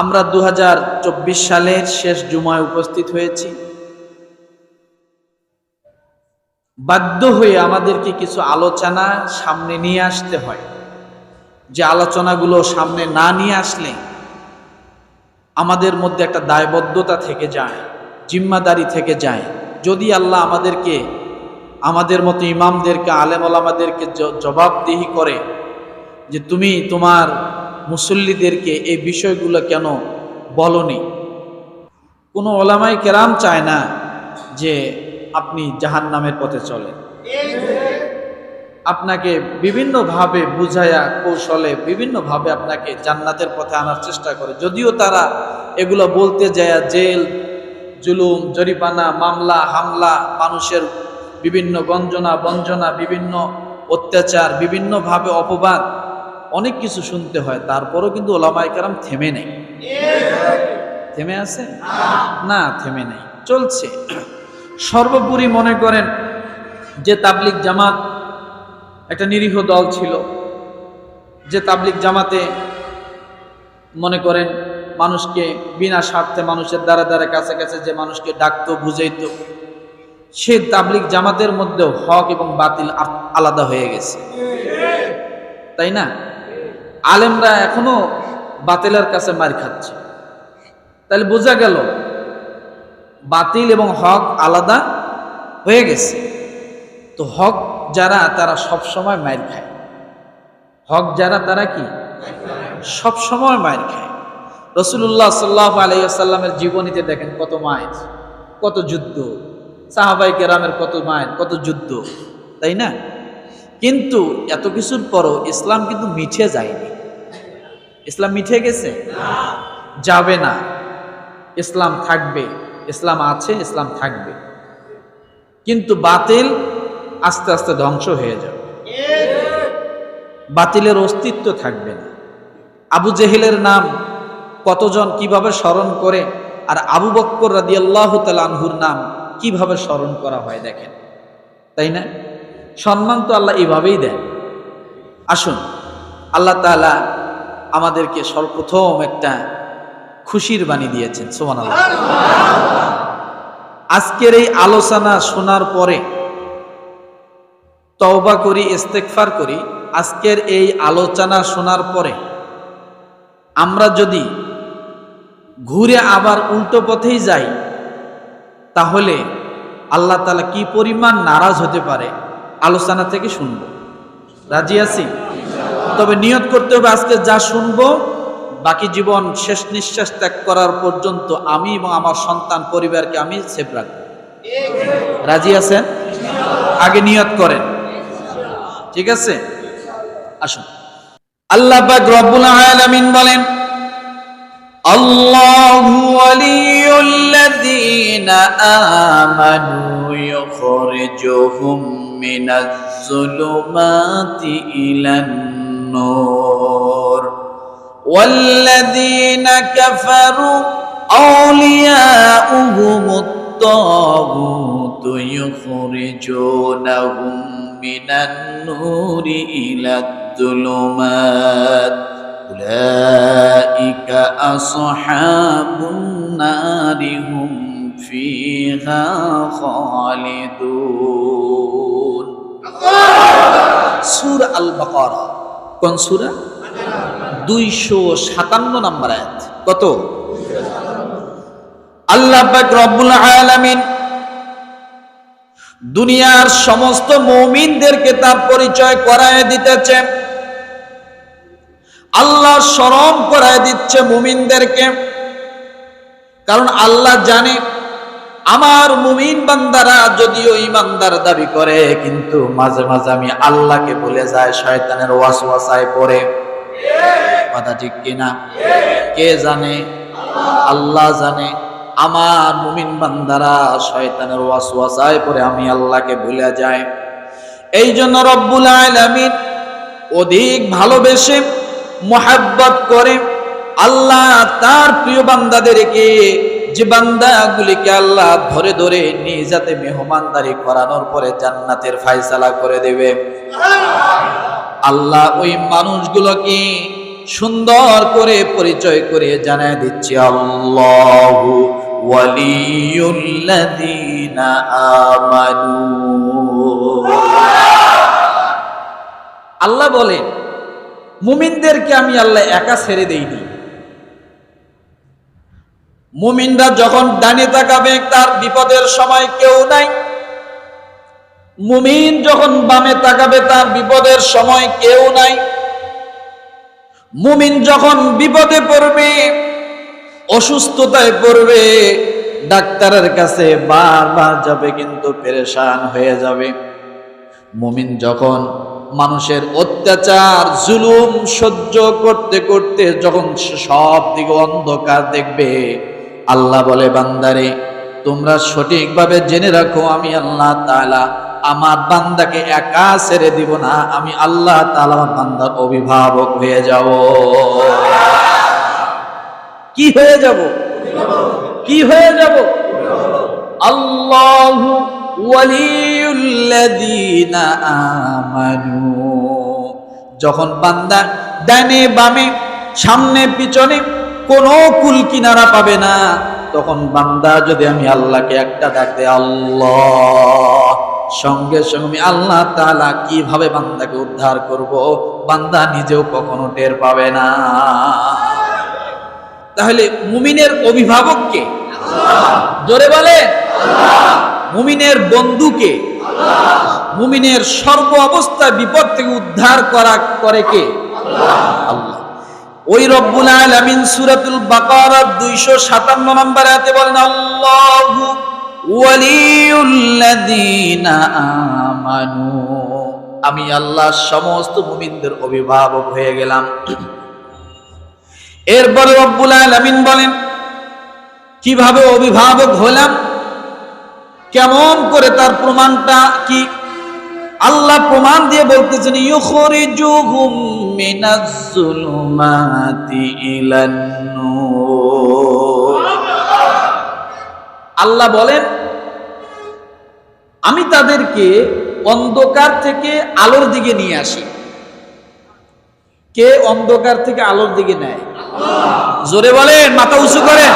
আমরা দু হাজার চব্বিশ সালের শেষ জুমায় উপস্থিত হয়েছি। বাধ্য হয়ে আমাদেরকে কিছু আলোচনা সামনে নিয়ে আসতে হয়। যে আলোচনাগুলো সামনে না নিয়ে আসলে আমাদের মধ্যে একটা দায়বদ্ধতা থেকে যায়, জিম্মাদারি থেকে যায়। যদি আল্লাহ আমাদেরকে, আমাদের মতো ইমামদেরকে, আলেম আমাদেরকে জবাবদিহি করে যে তুমি তোমার মুসল্লিদেরকে এই বিষয়গুলো কেন বলনি? কোনো ওলামাই কেরাম চায় না যে আপনি জাহান নামের পথে চলেন। আপনাকে বিভিন্নভাবে বুঝায়া, কৌশলে বিভিন্নভাবে আপনাকে জান্নাতের পথে আনার চেষ্টা করে। যদিও তারা এগুলো বলতে যায়, জেল, জুলুম জরিপানা মামলা, হামলা, মানুষের বিভিন্ন গঞ্জনা, বঞ্জনা, বিভিন্ন অত্যাচার, বিভিন্নভাবে অপবাদ। অনেক কিছু শুনতে হয়, তারপরও কিন্তু ওলামাই কারাম থেমে নেই। থেমে আছে? না, থেমে নেই। চলছে। সর্বোপরি মনে করেন যে তাবলিক জামাত একটা নিরীহ দল ছিল। যে তাবলিক জামাতে মনে করেন মানুষকে বিনা স্বার্থে মানুষের দ্বারা দ্বারা কাছে কাছে যে মানুষকে ডাকতো, বুঝাইতো, সে তাবলিক জামাতের মধ্যেও হক এবং বাতিল আলাদা হয়ে গেছে। তাই না? আলেমরা এখনও বাতিলের কাছে মার খাচ্ছে। তাহলে বোঝা গেল, বাতিল এবং হক আলাদা হয়ে গেছে। তো হক যারা, তারা সব সময় মায়ের খায়। হক যারা, তারা কি? সব সময় মায়ের খায় রসুল্লাহ সাল্লাহ আলাইসাল্লামের জীবনীতে দেখেন কত মায়ের, কত যুদ্ধ। সাহাবাই কেরামের কত মায়ের, কত যুদ্ধ। তাই না? কিন্তু এত কিছুর পরও ইসলাম কিন্তু মিঠে যায়নি। ইসলাম মিঠে গেছে? যাবে না। ইসলাম থাকবে। ইসলাম আছে, ইসলাম থাকবে। কিন্তু বাতিল আস্তে আস্তে ধ্বংস হয়ে যাবে। বাতিলের অস্তিত্ব থাকবে না। আবু জেহেলের নাম কতজন কীভাবে স্মরণ করে আর আবু বক্কর রাদি আল্লাহ আনহুর নাম কীভাবে স্মরণ করা হয় দেখেন। তাই না? সম্মান তো আল্লাহ এইভাবেই দেন। আসুন, আল্লাহ তালা আমাদেরকে সর্বপ্রথম একটা খুশির বাণী দিয়েছেন সোমান আজকের এই আলোচনা শোনার পরে তওবা করি ইস্তেকফার করি, আজকের এই আলোচনা শোনার পরে আমরা যদি ঘুরে আবার উল্টো পথেই যাই, তাহলে আল্লাহ তালা কি পরিমাণ নারাজ হতে পারে? আলোচনা থেকে শুনব। রাজি আছি? তবে নিয়ত করতে হবে আজকে যা শুনব, বাকি জীবন শেষ নিঃশ্বাস ত্যাগ করার পর্যন্ত আমি এবং আমার সন্তান, পরিবারকে আমি সেভ রাখব। রাজি আছেন? আগে নিয়ত করেন। ঠিক আছে? আসুন। আল্লাহ রব্বুল আলামিন বলেন الله ولي الذين آمنوا يخرجهم من الظلمات إلى النور. والذين كفروا أولياؤهم الطاغوت يخرجونهم من النور إلى الظلمات. أولئك أصحاب النار هم فيها خالدون সুর আল বাকারা কোন সুরা দুইশো সাতান্ন নম্বর আয়াত কত আল্লাহ পাক রব্বুল আলামিন দুনিয়ার সমস্ত মৌমিনদেরকে তার পরিচয় করায় দিতেছে আল্লাহ স্মরণ করায় দিচ্ছে মুমিনদেরকে। কারণ আল্লাহ জানে, আমার মুমিন বান্দারা যদিও ইমানদার দাবি করে, কিন্তু মাঝে মাঝে আমি আল্লাহকে বলে যায় শয়তানের ওয়াসওয়াসায় পড়ে। কথা ঠিক কিনা? কে জানে? আল্লাহ জানে। আমার মুমিন বান্দারা শয়তানের ওয়াসওয়াসায় পড়ে, আমি আল্লাহকে ভুলে যাই। এই জন্য রব্বুল আলামিন অধিক ভালোবেসে মোহাব্বত করে আল্লাহ তার প্রিয় বান্দাদেরকে যে বান্দাগুলিকে আল্লাহ ধরে ধরে নিয়ে যাতে মেহমানদারি করানোর পরে জান্নাতের ফায়সালা করে দেবে। আল্লাহ ওই মানুষগুলোকে সুন্দর করে পরিচয় করে জানায় দিচ্ছি, আল্লাহু আমানু। আল্লাহ বলে মুমিনদেরকে আমি আল্লাহ একা ছেড়ে দেইনি। মুমিনরা যখন ডানে তাকাবে, তার বিপদের সময় কেউ নাই। মুমিন যখন বামে তাকাবে, তার বিপদের সময় কেউ নাই। মুমিন যখন বিপদে পড়বে, অসুস্থতায় পড়বে, ডাক্তারের কাছে বারবার যাবে, কিন্তু পেরেশান হয়ে যাবে। মুমিন যখন মানুষের অত্যাচার, জুলুম সহ্য করতে করতে যখন সব দিকে অন্ধকার দেখবে, আল্লাহ বলে, বান্দারে, তোমরা সঠিকভাবে জেনে রাখো, আমি আল্লাহ তাআলা আমার বান্দাকে একা ছেড়ে দিব না, আমি আল্লাহ তালা বান্দার অভিভাবক হয়ে যাব। কি হয়ে যাব? কি হয়ে যাব? আল্লাহু আমানু। যখন বান্দা ডানে বামে, সামনে পিছনে কোনো কুল কিনারা পাবে না, তখন বান্দা যদি আমি আল্লাহকে একটা ডাক দেয়, আল্লাহ, সঙ্গে সঙ্গে আল্লাহ তালা কীভাবে বান্দাকে উদ্ধার করব, বান্দা নিজেও কখনো টের পাবে না। তাহলে মুমিনের অভিভাবককে, জোরে বলে মুমিনের বন্ধুকে মুমিনের সর্ব অবস্থায় বিপদ থেকে উদ্ধার করা করে কে? আল্লাহ। ওই রব্বুল আলামিন সূরাতুল বাকারা 257 নম্বর আয়াতে বলেন, আল্লাহু ওয়ালিউল্লাযীনা আমানু। আমি আল্লাহ সমস্ত মুমিনদের অভিভাবক হয়ে গেলাম। এরপরে রব্বুল আলামিন বলেন, কীভাবে অভিভাবক হলাম? কেমন করে তার প্রমাণটা কি? আল্লাহ প্রমাণ দিয়ে বলতেছেন, ইউখরিজুহুম মিনাজ জুলুমাতি ইলান আল্লাহ বলেন, আমি তাদেরকে অন্ধকার থেকে আলোর দিকে নিয়ে আসি। কে অন্ধকার থেকে আলোর দিকে নেয়? জোরে বলেন, মাথা উঁচু করেন।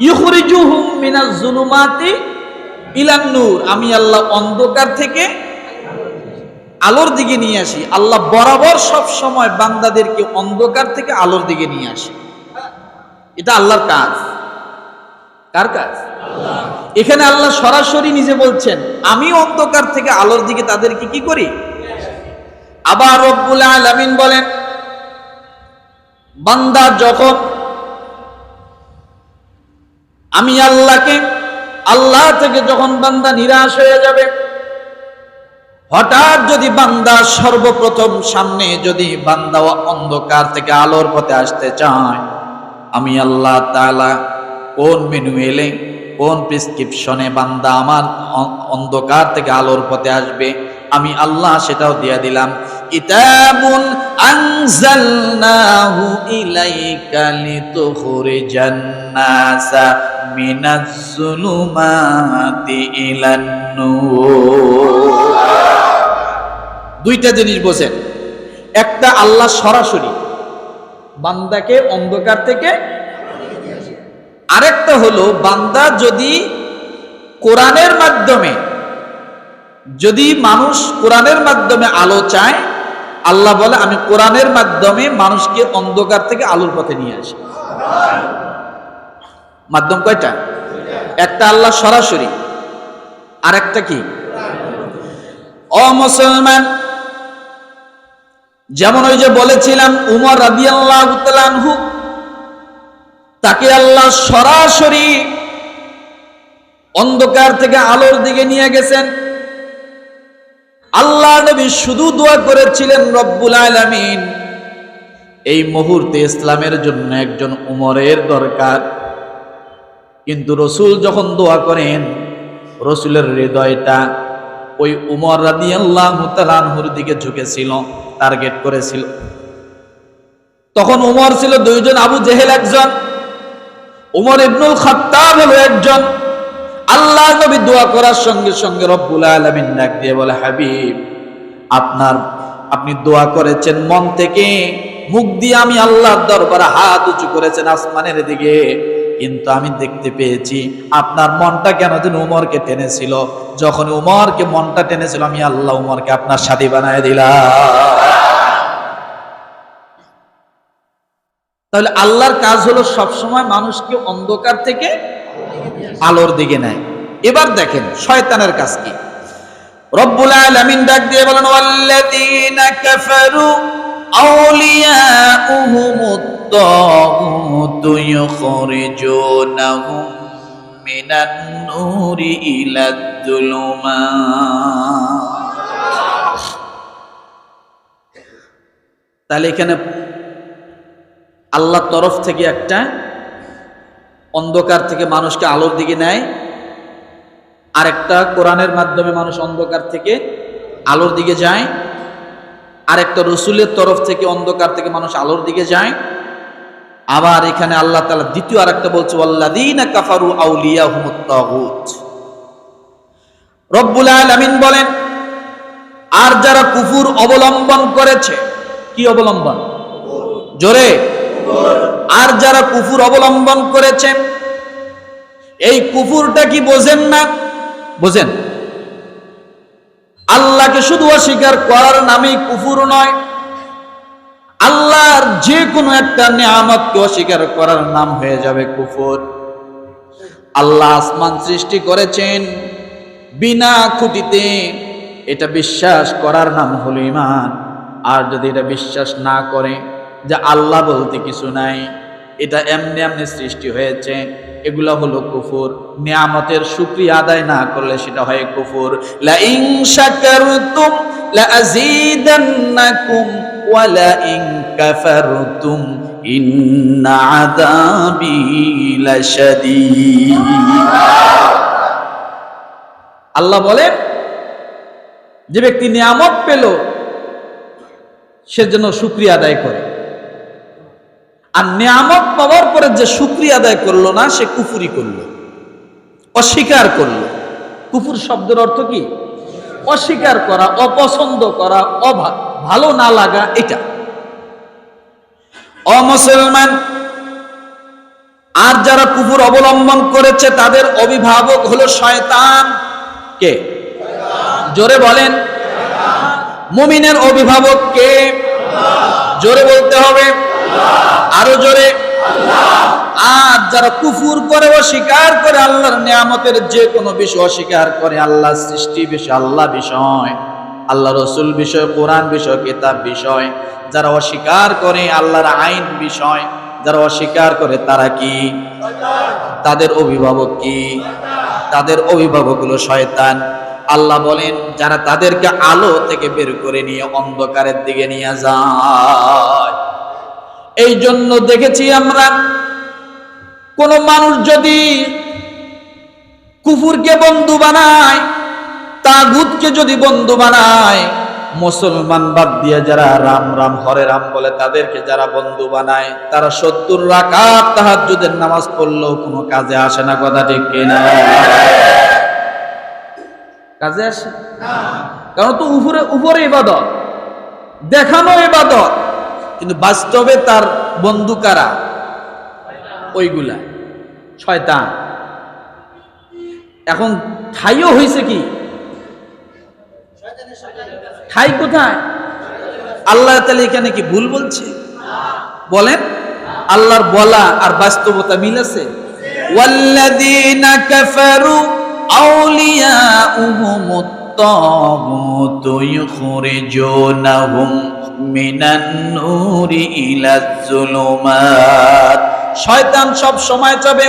ইউখরিজুহুম মিনাজ জুলুমাতি ইলান নূর। আমি আল্লাহ অন্ধকার থেকে আলোর দিকে নিয়ে আসি। আল্লাহ বরাবর সব সময় বান্দাদেরকে অন্ধকার থেকে আলোর দিকে নিয়ে আসি। এটা আল্লাহর কাজ। কার কাজ? এখানে আল্লাহ সরাসরি নিজে বলছেন আমি অন্ধকার থেকে আলোর দিকে তাদেরকে কি করি? আবার রব্বুল আলামিন বলেন বান্দা যখন আমি আল্লাহকে, আল্লাহ থেকে যখন বান্দা নিরাশ হয়ে যাবে, হঠাৎ যদি বান্দা সর্বপ্রথম সামনে যদি বান্দা অন্ধকার থেকে আলোর পথে আসতে চায়, আমি আল্লাহ তালা কোন মেনু এলে, কোন প্রেসক্রিপশনে বান্দা আমার অন্ধকার থেকে আলোর পথে আসবে, আমি আল্লাহ সেটাও দিয়ে দিলাম। আনজালনাহু ইলাইকা লিতুখরিজান দুইটা জিনিস বোঝেন। একটা আল্লাহ সরাসরি বান্দাকে অন্ধকার থেকে আরেকটা হলো বান্দা যদি কোরআনের মাধ্যমে, যদি মানুষ কোরআনের মাধ্যমে আলো চায়, আল্লাহ বলে, আমি কোরআনের মাধ্যমে মানুষকে অন্ধকার থেকে আলোর পথে নিয়ে আসি। মাধ্যম কয়টা? একটা আল্লাহ সরাসরি আর একটা কি? ও মুসলমান, যেমন ওই যে বলেছিলাম, উমর রাদিয়াল্লাহু তাআলা আনহু, তাকে আল্লাহ সরাসরি অন্ধকার থেকে আলোর দিকে নিয়ে গেছেন। আল্লাহ নবী শুধু দোয়া করেছিলেন, রব্বুল আলামিন, এই মুহূর্তে ইসলামের জন্য একজন উমরের দরকার। কিন্তু রসুল যখন দোয়া করেন, রসুলের হৃদয়টা ওই উমর তাআলা আনহুর দিকে ঝুঁকেছিল, টার্গেট করেছিল। তখন উমর ছিল দুইজন, আবু জেহেল একজন, উমর ইবনুল খাত্তাব হলো একজন। আল্লাহ নবী দোয়া করার সঙ্গে সঙ্গে রব্বুল আলামিন ডাক দিয়ে বলে, হাবিব, আপনার, আপনি দোয়া করেছেন মন থেকে, মুখ দিয়ে আমি আল্লাহর দরবারে হাত উঁচু করেছেন আসমানের দিকে। কিন্তু আমি দেখতে পেয়েছি, আপনার মনটা কেন যেন উমরকে টেনেছিল? যখন উমরকে মনটা টেনেছিল, আমি আল্লাহ উমরকে আপনার সাথী বানায় দিলাম। তাহলে আল্লাহর কাজ হলো সবসময় মানুষকে অন্ধকার থেকে আলোর দিকে নেয়। এবার দেখেন, শয়তানের কাজ কি? রব্বুল আলামিন ডাক দিয়ে বলেন, ওয়াল্লাযীনা কাফারু তাহলে এখানে আল্লাহর তরফ থেকে একটা অন্ধকার থেকে মানুষকে আলোর দিকে নেয়। আরেকটা কোরআনের মাধ্যমে মানুষ অন্ধকার থেকে আলোর দিকে যায়। আরেকটা রসুলের তরফ থেকে অন্ধকার থেকে মানুষ আলোর দিকে যায়। আবার এখানে আল্লাহ তালা দ্বিতীয় আরেকটা বলছে আল্লাদিনা কাফারু আউলিয়া রব্বুল আলামিন বলেন, আর যারা কুফুর অবলম্বন করেছে, কি অবলম্বন? জোরে। আর যারা কুফুর অবলম্বন করেছেন এই কুফুরটা কি বোঝেন না? বোঝেন। আল্লাহকে শুধু অস্বীকার করার নামেই কুফুর নয়, আল্লাহর যে কোনো একটা নিয়ামতকে অস্বীকার করার নাম হয়ে যাবে কুফুর। আল্লাহ আসমান সৃষ্টি করেছেন বিনা খুঁটিতে, এটা বিশ্বাস করার নাম হলো ইমান আর যদি এটা বিশ্বাস না করে যে আল্লাহ বলতে কিছু নাই, এটা এমনি এমনি সৃষ্টি হয়েছে। এগুলো হলো কুফুর। নিয়ামতের শুকরিয়া আদায় না করলে সেটা হয় কুফুর। লা ইন শাকারতুম লা আযীদান্নাকুম ওয়া লা ইন কাফারতুম ইন্না আযাবি লাশাদীদ। আল্লাহ বলেন, যে ব্যক্তি নিয়ামত পেল, সে যেন শুক্রিয়া আদায় করে। আর নিয়ামত পাওয়ার পরে যে শুক্রিয়া আদায় করল না, সে কুফুরি করল, অস্বীকার করল। কুফুর শব্দের অর্থ কি? অস্বীকার করা, অপছন্দ করা অভা ভালো না লাগা, এটা। অমুসলমান আর যারা কুফুর অবলম্বন করেছে, তাদের অভিভাবক হলো শয়তান। কে? জোরে বলেন। মুমিনের অভিভাবক কে? জোরে বলতে হবে। আরও জোরে। আর যারা কুফুর করে, অস্বীকার করে, আল্লাহর নিয়ামতের যে কোনো বিষয় অস্বীকার করে আল্লাহ সৃষ্টি বিষয়, আল্লাহ বিষয়, আল্লাহ রসুল বিষয়, কোরআন বিষয়, কিতাব বিষয়। যারা অস্বীকার করে, আল্লাহর আইন বিষয়, যারা অস্বীকার করে, তারা কি? তাদের অভিভাবক কি? তাদের অভিভাবক হলো শয়তান। আল্লাহ বলেন, যারা তাদেরকে আলো থেকে বের করে নিয়ে, অন্ধকারের দিকে নিয়ে যায়। এই জন্য দেখেছি আমরা, কোন মানুষ যদি কুফুরকে বন্ধু বানায়, তাগুতকে যদি বন্ধু বানায়, মুসলমান বাদ দিয়ে যারা রাম রাম হরে রাম বলে তাদেরকে যারা বন্ধু বানায়, তারা সত্তর রাকাত তাহাজ্জুদের নামাজ পড়লেও কোনো কাজে আসে না, কথা ঠিক কিনা কাজে আসে? কারণ তো উপরে উপরে ইবাদত, দেখানো ইবাদত। কিন্তু বাস্তবে তার বন্ধু কারা? ওইগুলা। শয়তান। এখন ঠাইও হয়েছে কি? ঠাই কোথায়? আল্লাহ তাহলে এখানে কি ভুল বলছে? বলেন। আল্লাহর বলা আর বাস্তবতা মিল আছে? ওয়াল্লাযীনা কাফারু আউলিয়াউহুম الطاغوت يخرجونهم من النور إلى الظلمات শয়তান সব সময় চাবে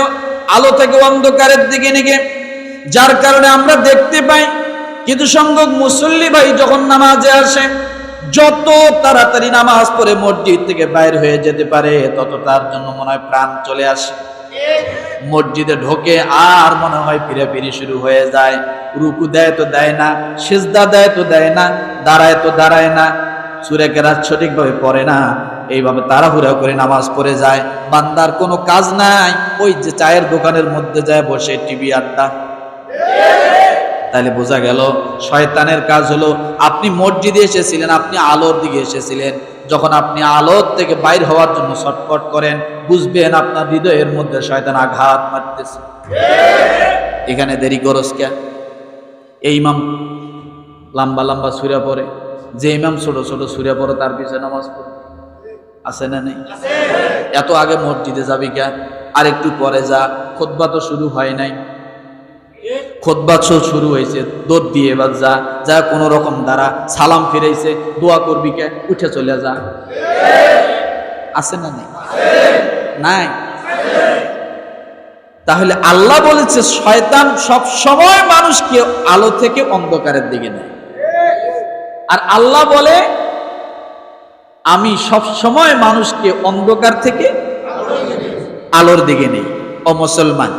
আলো থেকে অন্ধকারের দিকে নিকে যার কারণে আমরা দেখতে পাই কিছু সংখ্যক মুসল্লি ভাই যখন নামাজে আসে যত তাড়াতাড়ি নামাজ পড়ে মসজিদ থেকে বাইর হয়ে যেতে পারে তত তার জন্য মনে হয় প্রাণ চলে আসে মসজিদে ঢোকে আর মনে হয় ফিরে ফিরে শুরু হয়ে যায়। রুকু দেয় তো দেয় না, সিজদা দেয় তো দেয় না, দাঁড়ায় তো দাঁড়ায় না। সুরে কেরাত সঠিকভাবে পড়ে না, এইভাবে তাড়াহুড়া করে নামাজ পড়ে যায়। বান্দার কোনো কাজ নাই, ওই যে চায়ের দোকানের মধ্যে যায় বসে টিভি আড্ডা। তাহলে বোঝা গেল, শয়তানের কাজ হলো আপনি মসজিদে এসেছিলেন, আপনি আলোর দিকে এসেছিলেন। যখন আপনি আলোর থেকে বাইর হওয়ার জন্য ছটফট করেন, বুঝবেন আপনার হৃদয়ের মধ্যে শয়তান আঘাত মারতেছে। এখানে দেরি করস কে? এই ইমাম লম্বা লম্বা সুরা পড়ে। যে ইমাম ছোট ছোট সুরা পড়ে, তার পিছনে নামাজ পড়ে। আছে না নেই? এত আগে মসজিদে যাবি কেন আর একটু পরে যা। খোদবা তো শুরু হয় নাই। খোদবা তো শুরু হয়েছে দৌড় দিয়ে এবার যা যা কোনো রকম দ্বারা সালাম ফিরাইছে, দোয়া করবি কে, উঠে চলে যা। আছে না নেই? নাই? তাহলে আল্লাহ বলেছে, শয়তান সব সময় মানুষকে আলো থেকে অন্ধকারের দিকে নেয়। আর আল্লাহ বলে, আমি সব সময় মানুষকে অন্ধকার থেকে আলোর দিকে নেই। অমুসলমান মুসলমান